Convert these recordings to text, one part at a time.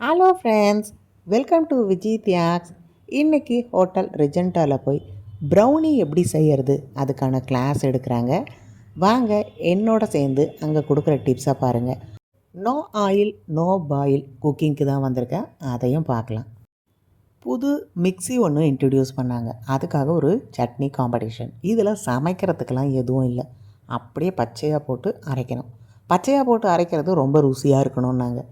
Hello friends welcome to Vijay தியாக்ஸ் இன்றைக்கி hotel ரெஜெண்டாவில் போய் brownie எப்படி செய்கிறது அதுக்கான கிளாஸ் எடுக்கிறாங்க. வாங்க என்னோட சேர்ந்து அங்கே கொடுக்குற டிப்ஸை பாருங்கள் நோ ஆயில் நோ பாயில் குக்கிங்க்கு தான் வந்திருக்கேன். அதையும் பார்க்கலாம். புது மிக்ஸி ஒன்று இன்ட்ரடியூஸ் பண்ணாங்க. அதுக்காக ஒரு சட்னி காம்படிஷன் இதில் சமைக்கிறதுக்கெலாம் எதுவும் இல்லை. அப்படியே பச்சையாக போட்டு அரைக்கணும். பச்சையாக போட்டு அரைக்கிறது ரொம்ப ருசியாக இருக்கணும்னாங்க.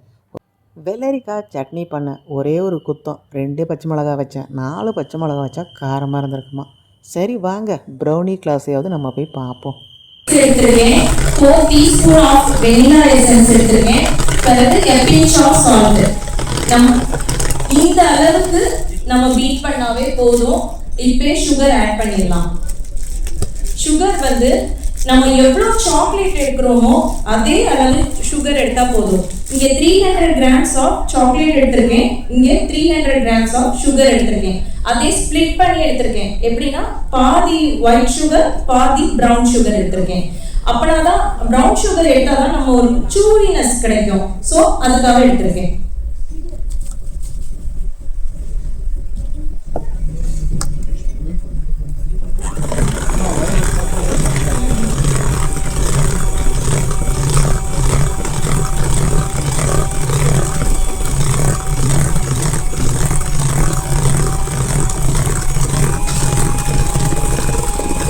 வெள்ளரிக்காய் சட்னி பண்ண ஒரே ஒரு குத்தம். ரெண்டு பச்சை மிளகா வச்சேன். நாலு பச்சை மிளகா வச்சா காரமாக இருந்திருக்குமா. சரி வாங்க. ப்ரௌனி கிளாஸையாவது நம்ம போய் பார்ப்போம். எடுத்திருக்கேன். Four teaspoon of vanilla essence எடுத்திருக்கேன். பிறகு a pinch இந்த அளவுக்கு நம்ம பீட் பண்ணாவே போதும். இப்பே சுகர் ஆட் பண்ணிடலாம். சுகர் வந்து நம்ம எவ்வளோ சாக்லேட் எடுக்கிறோமோ அதே அளவு சுகர் எடுத்தால் போதும். இங்கே three hundred grams of chocolate எடுத்திருக்கேன். இங்கே three hundred grams of sugar எடுத்திருக்கேன். அதே ஸ்ப்ளிட் பண்ணி எடுத்திருக்கேன். எப்படின்னா பாதி ஒயிட் சுகர் பாதி ப்ரௌன் சுகர் எடுத்திருக்கேன். அப்படின்னா தான் ப்ரௌன் சுகர் எடுத்தால் தான் நம்ம ஒரு சூரினஸ் கிடைக்கும். ஸோ அதுக்காக எடுத்திருக்கேன்.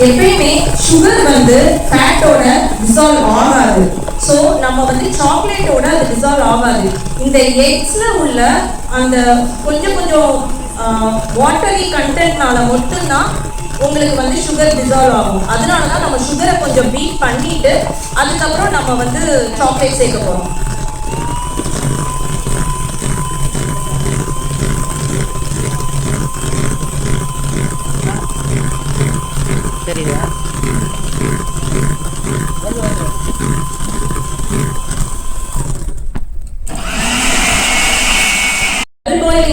எப்பயுமே சுகர் வந்து ஃபேட்டோட டிசால்வ் ஆகாது. ஸோ நம்ம வந்து சாக்லேட்டோட அது டிசால்வ் ஆகாது. இந்த எக்ஸில் உள்ள அந்த கொஞ்சம் கொஞ்சம் வாட்டரி கண்டென்ட்னால மட்டும்தான் உங்களுக்கு வந்து சுகர் டிசால்வ் ஆகும். அதனால தான் நம்ம சுகரை கொஞ்சம் பீட் பண்ணிட்டு அதுக்கப்புறம் நம்ம வந்து சாக்லேட் சேர்க்க போகிறோம் சரியா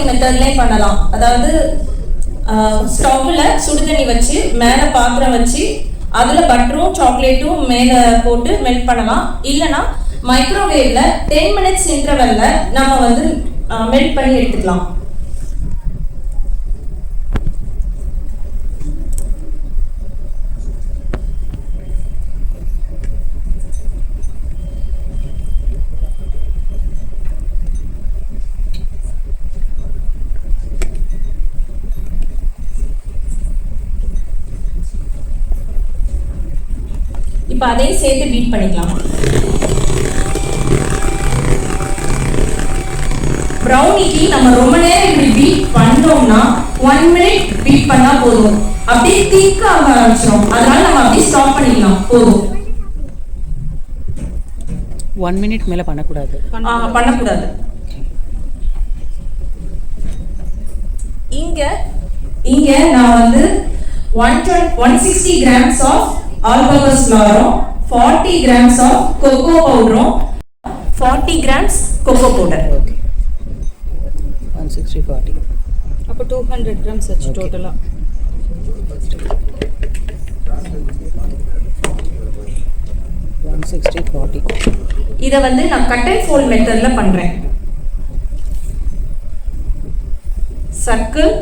மெத்தட்லேயும் பண்ணலாம். அதாவது ஸ்டவ்வில் சுடுதண்ணி வச்சு மேலே பாத்திரம் வச்சு அதில் பட்டரும் சாக்லேட்டும் மேலே போட்டு மெல்ட் பண்ணலாம். இல்லைன்னா மைக்ரோவேவ்ல டென் மினிட்ஸ் இன்டர்வல்ல நம்ம வந்து மெல்ட் பண்ணி எடுத்துக்கலாம். இப்போ அதையும் சேர்த்து பீட் பண்ணிக்கலாம். ப்ரௌனிக்கு நம்ம ரொம்ப நேரம் இப்படி பீட் பண்ணோம்னா ஒன் மினிட் பீட் பண்ணா போதும். அப்படியே திக் ஆக ஆரம்பிச்சிடும் அதனால நம்ம அப்படியே ஸ்டாப் பண்ணிக்கலாம். போதும். ஒன் மினிட் மேலே பண்ணக்கூடாது. பண்ணக்கூடாது. இங்க இங்க நான் வந்து one one sixty grams of all purpose ஃப்ளாரும் forty grams of cocoa பவுடரும் forty grams cocoa powder okay one sixty forty அப்போ டூ ஹண்ட்ரட் கிராம்ஸ் வச்சு டோட்டலாக ஒன் சிக்ஸ்டி ஃபார்ட்டி இதை வந்து நான் கட் அண்ட் ஃபோல்ட் மெத்தட்ல பண்றேன். சர்க்கிள்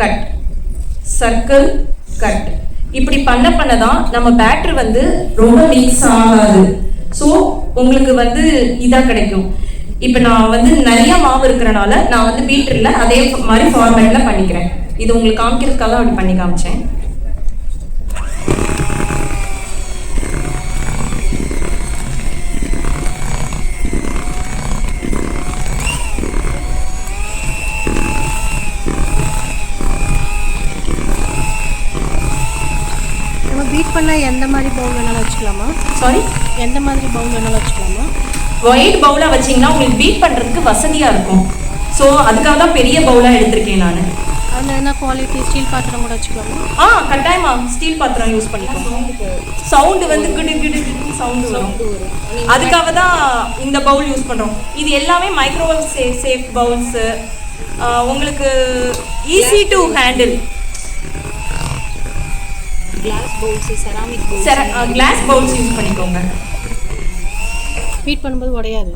கட் சர்க்கிள் கட் இப்படி பண்ண பண்ண தான் நம்ம பேட்டரி வந்து ரொம்ப மிக்ஸ் ஆகாது. ஸோ உங்களுக்கு வந்து இதாக கிடைக்கும். இப்போ நான் வந்து நிறைய மாவு இருக்கிறனால நான் வந்து பீட்டரில் அதே மாதிரி ஃபார்மேட்டில் பண்ணிக்கிறேன். இது உங்களுக்கு காமிக்கிறதுக்காக அப்படி பண்ணி காமிச்சேன். பண்ணால் எந்த மாதிரி பவுல் வேணாலும் வச்சுக்கலாமா? சாரி எந்த மாதிரி பவுல் வேணாலும் வச்சுக்கலாமா? ஒயிட் பவுலாக வச்சிங்கன்னா உங்களுக்கு பீட் பண்ணுறதுக்கு வசதியாக இருக்கும். ஸோ அதுக்காக தான் பெரிய பவுலாக எடுத்திருக்கேன் நான். அதில் என்ன குவாலிட்டி ஸ்டீல் பாத்திரம் கூட வச்சுக்கலாமா? ஆ கட்டாயமா. ஸ்டீல் பாத்திரம் யூஸ் பண்ணிக்கோங்க. சவுண்டு வந்து கிடு கிடு சவுண்டு வரும். அதுக்காக தான் இந்த பவுல் யூஸ் பண்ணுறோம் இது எல்லாமே மைக்ரோவேவ் சே சேஃப் பவுல்ஸு உங்களுக்கு easy to handle glass bowls ceramic bowls glass bowls use பண்ணிக்கோங்க. ஹீட் பண்ணும்போது உடையாது.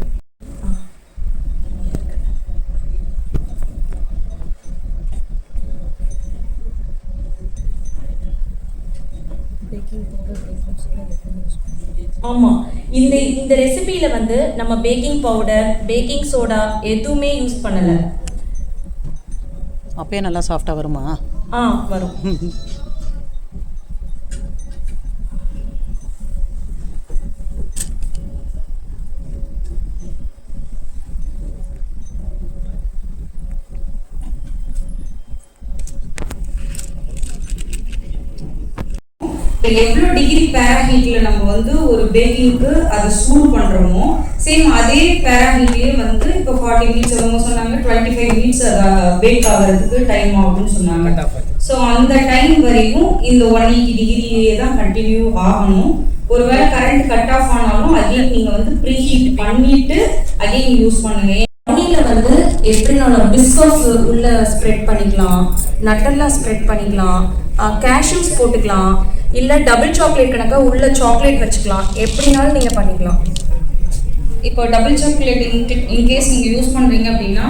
ஆமாம் இந்த இந்த ரெசிபியில் வந்து நம்ம பேக்கிங் பவுடர் பேக்கிங் சோடா எதுவுமே யூஸ் பண்ணலை. அப்பயே நல்லா சாஃப்டாக வருமா? ஆ வரும். எவ்வளோ டிகிரி பேராஹீட்ல நம்ம வந்து ஒரு பேக்கிங்க்கு அதை சூடு பண்ணுறோமோ சேம் அதே பேராஹீட்லயே வந்து இப்போ ஃபார்ட்டி மினிட்ஸ் அவங்க சொன்னாங்க டுவெண்ட்டி ஃபைவ் மினிட்ஸ் அதை பேக் ஆகிறதுக்கு டைம் ஆகும்னு சொன்னாங்க. ஸோ அந்த டைம் வரைக்கும் இந்த ஒன் எயிட்டி டிகிரியே தான் கண்டினியூ ஆகணும். ஒருவேளை கரண்ட் கட் ஆஃப் ஆனாலும் அகைன் நீங்கள் வந்து ப்ரீஹீட் பண்ணிட்டு அகைன் யூஸ் பண்ணுங்க. எப்படி நம்ம பிஸ்கோஸ் உள்ள ஸ்ப்ரெட் பண்ணிக்கலாம் நட்டல்லா ஸ்ப்ரெட் பண்ணிக்கலாம் கேஷ்யூஸ் போட்டுக்கலாம் இல்லை டபுள் சாக்லேட் கணக்கா உள்ள சாக்லேட் வச்சுக்கலாம். எப்படினாலும் நீங்கள் பண்ணிக்கலாம். இப்போ டபுள் சாக்லேட் இன்கேஸ் நீங்க யூஸ் பண்றீங்க அப்படின்னா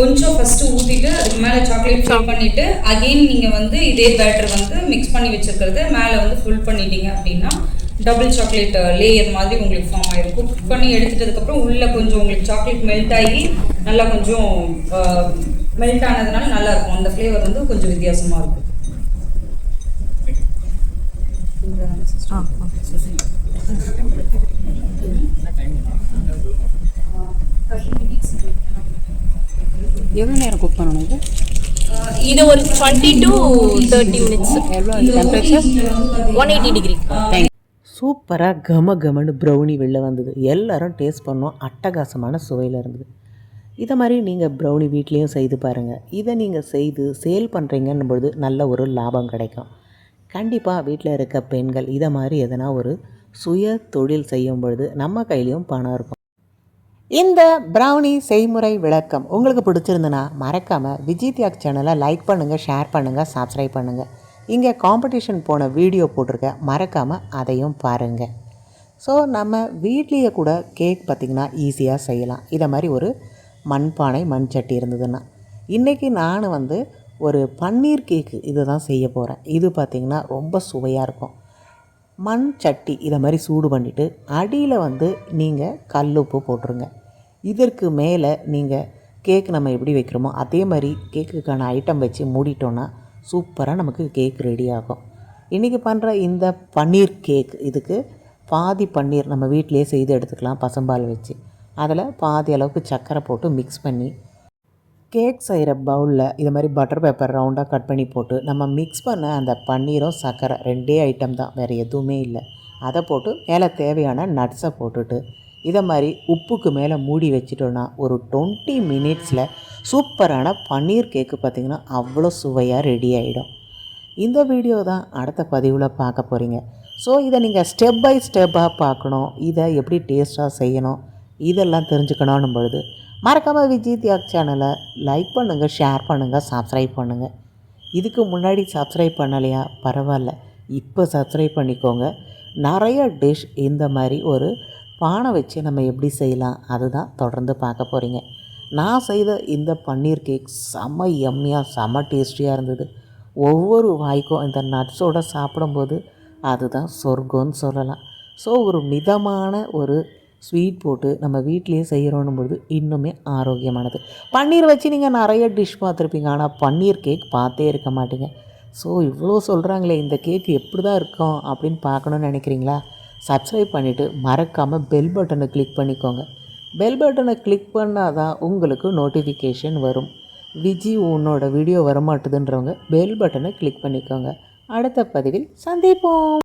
கொஞ்சம் ஃபர்ஸ்ட் ஊத்திட்டு அதுக்கு மேல சாக்லேட் ஃபில் பண்ணிட்டு அகைன் நீங்க வந்து இதே பேட்டர் வந்து மிக்ஸ் பண்ணி வச்சிருக்கிறது மேல வந்து ஃபுல் பண்ணிட்டீங்க அப்படின்னா டபுள் சாக்லேட் லேயர் மாதிரி உங்களுக்கு ஃபார்ம் ஆயிருக்கும் குக் பண்ணி எடுத்துட்டதுக்கப்புறம் உள்ளே உள்ள கொஞ்சம் உங்களுக்கு சாக்லேட் மெல்ட் ஆகி நல்லா கொஞ்சம் மெல்ட் ஆனதுனால நல்லா இருக்கும். அந்த ஃப்ளேவர் வந்து கொஞ்சம் வித்தியாசமா இருக்கும். எவ்வளோ நேரம் குக் பண்ணணும் இது? இது ஒரு twenty to thirty minutes temperature one eighty degree thank சூப்பராக கம கமன்னு ப்ரௌனி வெளில வந்தது. எல்லாரும் டேஸ்ட் பண்ணோம். அட்டகாசமான சுவையில் இருந்தது. இதை மாதிரி நீங்கள் ப்ரௌனி வீட்லேயும் செய்து பாருங்கள் இதை நீங்கள் செய்து சேல் பண்ணுறீங்கன்னும் பொழுது நல்ல ஒரு லாபம் கிடைக்கும். கண்டிப்பாக வீட்டில் இருக்க பெண்கள் இதை மாதிரி எதனா ஒரு சுய தொழில் செய்யும் பொழுது நம்ம கையிலையும் பணம் இருக்கும். இந்த ப்ரௌனி செய்முறை விளக்கம் உங்களுக்கு பிடிச்சிருந்துன்னா மறக்காமல் விஜய் தியாக் சேனலை லைக் பண்ணுங்கள் ஷேர் பண்ணுங்கள் சப்ஸ்கிரைப் பண்ணுங்கள் இங்கே காம்படிஷன் போன வீடியோ போட்டிருக்கேன் மறக்காமல் அதையும் பாருங்கள் ஸோ நம்ம வீட்லேயே கூட கேக் பார்த்திங்கன்னா ஈஸியாக செய்யலாம். இதை மாதிரி ஒரு மண்பானை மண் சட்டி இருந்ததுன்னா. இன்றைக்கி நான் வந்து ஒரு பன்னீர் கேக்கு இதை தான் செய்ய போகிறேன் இது பார்த்திங்கன்னா ரொம்ப சுவையாக இருக்கும். மண் சட்டி இதை மாதிரி சூடு பண்ணிவிட்டு அடியில் வந்து நீங்கள் கல் உப்பு போட்டுருங்க. இதற்கு மேலே நீங்கள் கேக் நம்ம எப்படி வைக்கிறோமோ அதே மாதிரி கேக்குக்கான ஐட்டம் வச்சு மூடிட்டோன்னா சூப்பராக நமக்கு கேக் ரெடி ஆகும். இன்றைக்கி பண்ணுற இந்த பன்னீர் கேக் இதுக்கு பாதி பன்னீர் நம்ம வீட்டிலே செய்து எடுத்துக்கலாம் பசும்பால் வச்சு. அதில் பாதி அளவுக்கு சர்க்கரை போட்டு மிக்ஸ் பண்ணி கேக் செய்கிற பவுலில் இது மாதிரி பட்டர் பேப்பர் ரவுண்டாக கட் பண்ணி போட்டு நம்ம மிக்ஸ் பண்ண அந்த பன்னீரும் சர்க்கரை ரெண்டே ஐட்டம் தான் வேறு எதுவுமே இல்லை. அதை போட்டு மேலே தேவையான நட்ஸை போட்டுட்டு இதை மாதிரி உப்புக்கு மேலே மூடி வச்சிட்டோன்னா ஒரு டுவெண்ட்டி மினிட்ஸில் சூப்பரான பன்னீர் கேக்கு பார்த்திங்கன்னா அவ்வளோ சுவையாக ரெடி ஆகிடும் இந்த வீடியோ தான் அடுத்த பதிவில் பார்க்க போகிறீங்க ஸோ இதை நீங்கள் ஸ்டெப் பை ஸ்டெப்பாக பார்க்கணும். இதை எப்படி டேஸ்ட்டாக செய்யணும்? இதெல்லாம் தெரிஞ்சுக்கணும் பொழுது மறக்காமல் விஜய் தியாக் சேனலை லைக் பண்ணுங்கள் ஷேர் பண்ணுங்கள் சப்ஸ்கிரைப் பண்ணுங்கள் இதுக்கு முன்னாடி சப்ஸ்கிரைப் பண்ணலையா? பரவாயில்ல. இப்போ சப்ஸ்கிரைப் பண்ணிக்கோங்க. நிறைய டிஷ் இந்த மாதிரி ஒரு பானை வச்சு நம்ம எப்படி செய்யலாம்? அதுதான் தொடர்ந்து பார்க்க போகிறீங்க நான் செய்த இந்த பன்னீர் கேக் செம்ம எம்மியாக செம்ம டேஸ்டியாக இருந்தது. ஒவ்வொரு வாய்க்கும் இந்த நட்ஸோடு சாப்பிடும்போது அதுதான் சொர்க்கம்னு சொல்லலாம். ஸோ ஒரு மிதமான ஒரு ஸ்வீட் போட்டு நம்ம வீட்டிலேயே செய்கிறோன்னும் பொழுது இன்னுமே ஆரோக்கியமானது. பன்னீர் வச்சு நீங்கள் நிறைய டிஷ் பார்த்துருப்பீங்க. ஆனால் பன்னீர் கேக் பார்த்தே இருக்க மாட்டீங்க. ஸோ இவ்வளோ சொல்கிறாங்களே இந்த கேக் எப்படி தான் இருக்கும் அப்படின்னு பார்க்கணுன்னு நினைக்கிறீங்களா? சப்ஸ்கிரைப் பண்ணிவிட்டு மறக்காமல் பெல் பட்டனை கிளிக் பண்ணிக்கோங்க. பெல் பட்டனை கிளிக் பண்ணால் தான் உங்களுக்கு நோட்டிஃபிகேஷன் வரும். விஜி உன்னோட வீடியோ வரமாட்டுதுன்றவங்க பெல் பட்டனை கிளிக் பண்ணிக்கோங்க. அடுத்த பதிவில் சந்திப்போம்.